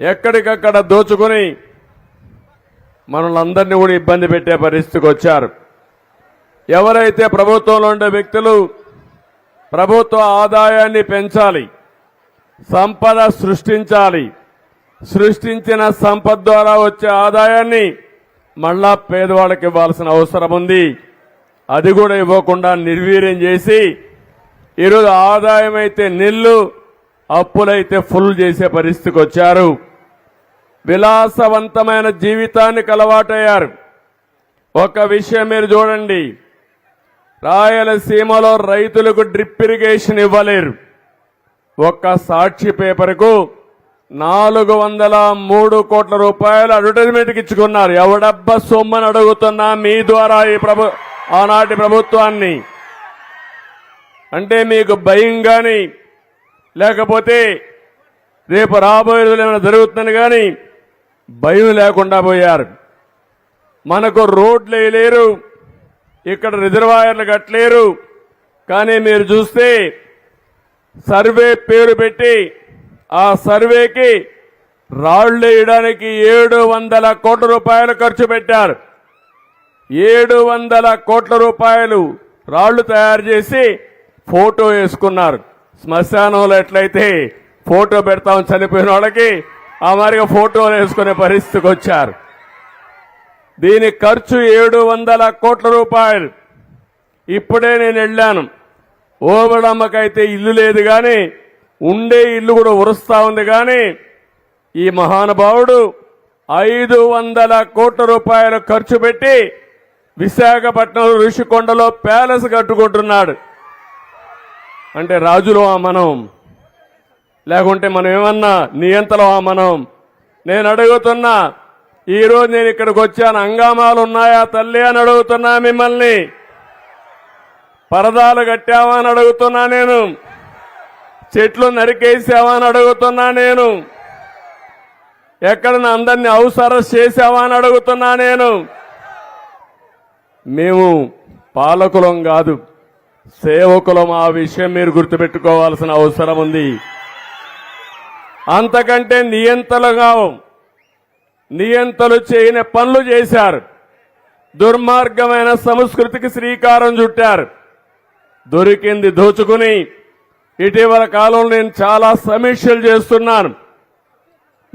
ఎక్కడికక్కడ దోచుకుని మనల్ని కూడా ఇబ్బంది పెట్టే పరిస్థితికి వచ్చారు. ఎవరైతే ప్రభుత్వంలో ఉండే వ్యక్తులు ప్రభుత్వ ఆదాయాన్ని పెంచాలి సంపద సృష్టించాలి సృష్టించిన సంపద ద్వారా వచ్చే ఆదాయాన్ని మళ్ళా పేదవాళ్ళకి ఇవ్వాల్సిన అవసరం ఉంది. అది కూడా ఇవ్వకుండా నిర్వీర్యం చేసి ఈరోజు ఆదాయం అయితే నిల్లు అప్పులైతే ఫుల్ చేసే పరిస్థితికి వచ్చారు. విలాసవంతమైన జీవితానికి అలవాటయ్యారు ఒక విషయం మీరు చూడండి. రాయలసీమలో రైతులకు డ్రిప్ ఇరిగేషన్ ఇవ్వలేరు. ఒక్క సాక్షి పేపర్కు నాలుగు వందల మూడు కోట్ల రూపాయలు అడ్వర్టైజ్మెంట్కి ఇచ్చుకున్నారు. ఎవడబ్బ సొమ్మని అడుగుతున్నా మీ ద్వారా ఈ ప్రభు ఆనాటి ప్రభుత్వాన్ని? అంటే మీకు భయం కానీ లేకపోతే రేపు రాబోయే ఏమైనా జరుగుతుంది కానీ భయం లేకుండా పోయారు. మనకు రోడ్లు వేయలేరు ఇక్కడ రిజర్వాయర్లు కట్టలేరు. కానీ మీరు చూస్తే సర్వే పేరు పెట్టి ఆ సర్వేకి రాళ్ళు వేయడానికి ఏడు వందల కోట్ల రూపాయలు ఖర్చు పెట్టారు. ఏడు వందల కోట్ల రూపాయలు రాళ్ళు తయారు చేసి ఫోటో వేసుకున్నారు. శ్మశానంలో ఎట్లయితే ఫోటో పెడతాం చనిపోయిన వాళ్ళకి ఆ మాదిరిగా ఫోటోలు వేసుకునే పరిస్థితికి వచ్చారు. దీని ఖర్చు ఏడు వందల కోట్ల రూపాయలు. ఇప్పుడే నేను వెళ్ళాను. ఓబడమ్మకైతే ఇల్లు లేదు కానీ ఉండే ఇల్లు కూడా ఉరుస్తా ఉంది కానీ ఈ మహానుభావుడు ఐదు వందల కోట్ల రూపాయలు ఖర్చు పెట్టి విశాఖపట్నం ఋషికొండలో ప్యాలెస్ కట్టుకుంటున్నాడు. అంటే రాజులో మనం. లేకుంటే మనం ఏమన్నా నియంతలో మనం? నేను అడుగుతున్నా ఈరోజు నేను ఇక్కడికి వచ్చాను హంగామాలు ఉన్నాయా తల్లి అని అడుగుతున్నా మిమ్మల్ని. పరదాలు కట్టావా అని అడుగుతున్నా నేను. చెట్లు నరికేసావా అని అడుగుతున్నా నేను. ఎక్కడ అందరినీ అవసరం చేసావా అని అడుగుతున్నా నేను. మేము పాలకులం కాదు సేవకులం. ఆ విషయం మీరు గుర్తుపెట్టుకోవాల్సిన అవసరం ఉంది. అంతకంటే నియంతలుగా నియంతలు చేయని పనులు చేశారు. దుర్మార్గమైన సంస్కృతికి శ్రీకారం చుట్టారు. దొరికింది దోచుకుని. ఇటీవల కాలంలో నేను చాలా సమీక్షలు చేస్తున్నాను.